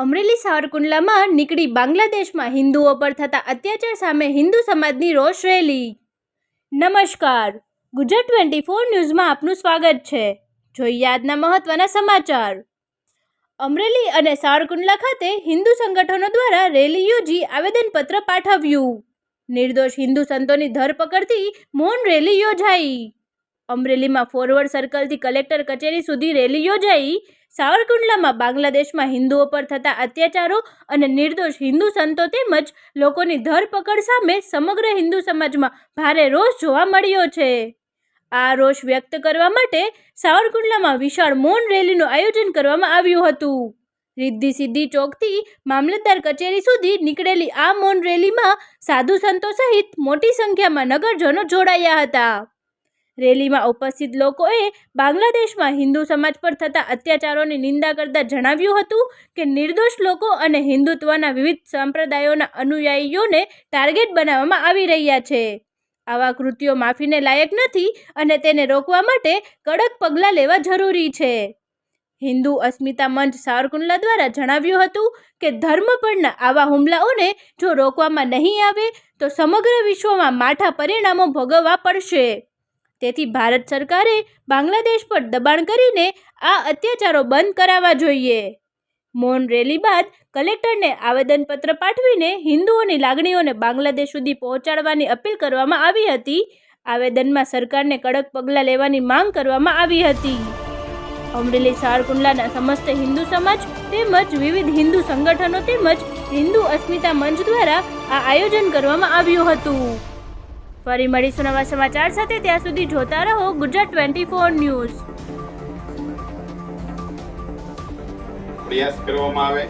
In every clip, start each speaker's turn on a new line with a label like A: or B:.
A: અમરેલી સાવરકુંડલામાં નીકળી બાંગ્લાદેશમાં હિન્દુઓ પર થતા અત્યાચાર સામે હિન્દુ સમાજની રોષ રેલી. નમસ્કાર. ગુજરાત ટ્વેન્ટી ફોર ન્યૂઝમાં આપનું સ્વાગત છે. જોઈએ આજના મહત્વના સમાચાર. અમરેલી અને સાવરકુંડલા ખાતે હિન્દુ સંગઠનો દ્વારા રેલી યોજી આવેદનપત્ર પાઠવ્યું. નિર્દોષ હિન્દુ સંતોની ધરપકડથી મૌન રેલી યોજાઈ. અમરેલીમાં ફોરવર્ડ સર્કલથી કલેક્ટર કચેરી સુધી રેલી યોજાઈ. સાવરકુંડલામાં બાંગ્લાદેશમાં હિન્દુઓ પર થતા અત્યાચારો અને નિર્દોષ હિન્દુ સંતો તેમજ લોકોની ધરપકડ સામે સમગ્ર હિન્દુ સમાજમાં ભારે રોષ જોવા મળ્યો છે. આ રોષ વ્યક્ત કરવા માટે સાવરકુંડલામાં વિશાળ મૌન રેલીનું આયોજન કરવામાં આવ્યું હતું. રિદ્ધિ સિદ્ધિ ચોકથી મામલતદાર કચેરી સુધી નીકળેલી આ મૌન રેલીમાં સાધુ સંતો સહિત મોટી સંખ્યામાં નગરજનો જોડાયા હતા. રેલીમાં ઉપસ્થિત લોકોએ બાંગ્લાદેશમાં હિન્દુ સમાજ પર થતા અત્યાચારોની નિંદા કરતા જણાવ્યું હતું કે નિર્દોષ લોકો અને હિન્દુત્વના વિવિધ સંપ્રદાયોના અનુયાયીઓને ટાર્ગેટ બનાવવામાં આવી રહ્યા છે. આવા કૃત્યો માફીને લાયક નથી અને તેને રોકવા માટે કડક પગલાં લેવા જરૂરી છે. હિન્દુ અસ્મિતા મંચ સાવરકુંડલા દ્વારા જણાવ્યું હતું કે ધર્મ પરના આવા હુમલાઓને જો રોકવામાં નહીં આવે તો સમગ્ર વિશ્વમાં માઠા પરિણામો ભોગવવા પડશે. તેથી ભારત સરકારે બાંગ્લાદેશ પર દબાણ કરીને આ અત્યાચારો બંધ કરાવવા જોઈએ. મૌન રેલી બાદ કલેક્ટરને આવેદનપત્ર પાઠવીને હિન્દુઓની લાગણીઓને બાંગ્લાદેશ સુધી પહોંચાડવાની અપીલ કરવામાં આવી હતી. આવેદનમાં સરકારને કડક પગલાં લેવાની માંગ કરવામાં આવી હતી. અમરેલી સારકુંડલાના સમસ્ત હિન્દુ સમાજ તેમજ વિવિધ હિન્દુ સંગઠનો તેમજ હિન્દુ અસ્મિતા મંચ દ્વારા આ આયોજન કરવામાં આવ્યું હતું. ફરી મળીશું નવા સમાચાર સાથે. ત્યાં સુધી જોતા રહો ગુજરાત ટ્વેન્ટી ફોર ન્યૂઝ.
B: પ્રયાસ કરવામાં આવે.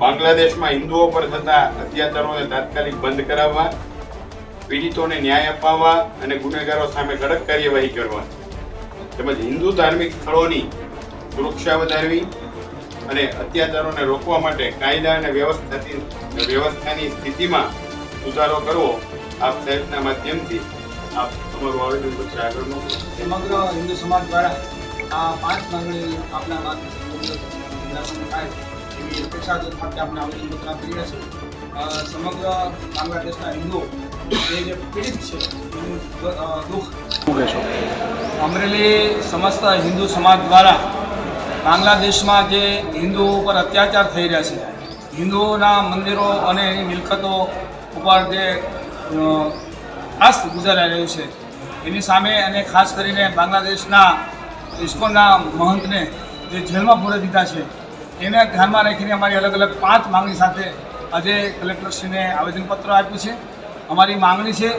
B: બાંગ્લાદેશમાં હિન્દુઓ પર થતા અત્યાચારોને તાત્કાલિક બંધ કરાવવા, પીડિતોને ન્યાય અપાવવા અને ગુનેગારો સામે કડક કાર્યવાહી કરવા. તેમજ હિન્દુ ધાર્મિક સ્થળોની સુરક્ષા વધારવી અને અત્યાચારોને રોકવા માટે કાયદા અને વ્યવસ્થાની વ્યવસ્થાની સ્થિતિમાં સુધારો કરવો આપ સાહેબના માધ્યમથી આપ તમારું આવેદન પત્ર આગળ મોકલો.
C: સમગ્ર હિન્દુ સમાજ દ્વારા આ પાંચ માંગણી આપણા માધ્યમથી થાય એવી અપેક્ષા સાથે આપણે આવેદનપત્ર આપી રહ્યા છે સમગ્ર બાંગ્લાદેશના હિન્દુઓ એ જે પીડિત છે દુઃખ અમરેલી સમસ્ત હિન્દુ સમાજ દ્વારા બાંગ્લાદેશમાં જે હિન્દુઓ ઉપર અત્યાચાર થઈ રહ્યા છે, હિન્દુઓના મંદિરો અને એની મિલકતો ઉપર જે ત્રાસ ગુજારાઈ રહ્યું છે. એની સામે અને ખાસ કરીને બાંગ્લાદેશના ઇસ્કોનના મહંતને જે જેલમાં પૂરે દીધા છે, એને ધ્યાનમાં રાખીને અમારી અલગ અલગ પાંચ માંગણી સાથે આજે કલેક્ટરશ્રીને આવેદનપત્ર આપ્યું છે. અમારી માંગણી છે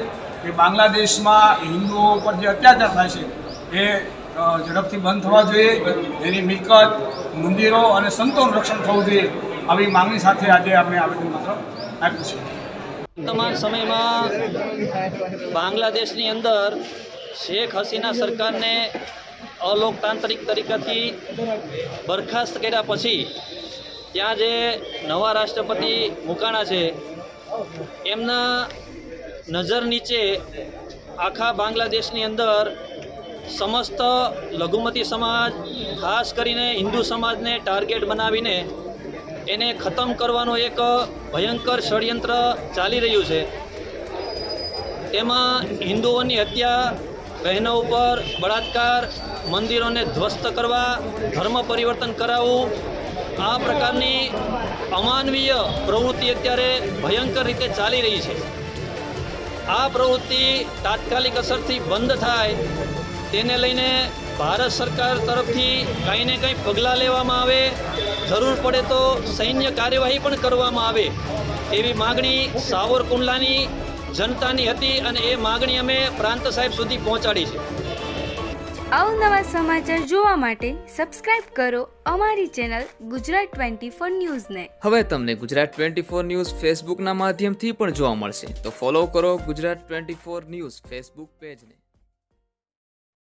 C: કે બાંગ્લાદેશમાં હિન્દુઓ પર જે અત્યાચાર થાય છે, એ ઝડપથી બંધ થવા જોઈએ. એની મિલકત, મંદિરો અને સંતોનું રક્ષણ થવું જોઈએ, આવી માંગણી સાથે આજે આપણે આવેદનપત્ર આપ્યું છે.
D: વર્તમાન સમયમાં બાંગ્લાદેશની અંદર શેખ હસીના સરકારને અલોકતાંત્રિક તરીકેથી બરખાસ્ત કર્યા પછી ત્યાં જે નવા રાષ્ટ્રપતિ મુકાણા છે, એમના નજર નીચે આખા બાંગ્લાદેશની અંદર સમસ્ત લઘુમતી સમાજ, ખાસ કરીને હિન્દુ સમાજને ટાર્ગેટ બનાવીને એને ખતમ કરવાનો એક ભયંકર ષડયંત્ર ચાલી રહ્યું છે. તેમાં હિન્દુઓની હત્યા, બહેનો ઉપર બળાત્કાર, મંદિરોને ધ્વસ્ત કરવા, ધર્મ પરિવર્તન કરાવવું, આ પ્રકારની અમાનવીય પ્રવૃત્તિ અત્યારે ભયંકર રીતે ચાલી રહી છે. આ પ્રવૃત્તિ તાત્કાલિક અસરથી બંધ થાય, તેને લઈને ભારત સરકાર તરફથી કંઈ ને કંઈ પગલાં લેવામાં આવે જરૂર પડે તો સૈન્ય કાર્યવાહી પણ કરવામાં આવે. એવી માગણી સાવરકુંડલાની જનતાની હતી અને એ માગણી અમે પ્રાંત સાહેબ સુધી પહોંચાડી છે.
E: અવનવા સમાચાર જોવા માટે સબસ્ક્રાઇબ કરો અમારી ચેનલ ગુજરાત ટ્વેન્ટી ફોર ન્યૂઝને.
F: હવે તમને ગુજરાત ટ્વેન્ટી ફોર ન્યૂઝ ફેસબુકના માધ્યમથી પણ જોવા મળશે. તો ફોલો કરો Gujarat twenty four news Facebook પેજને.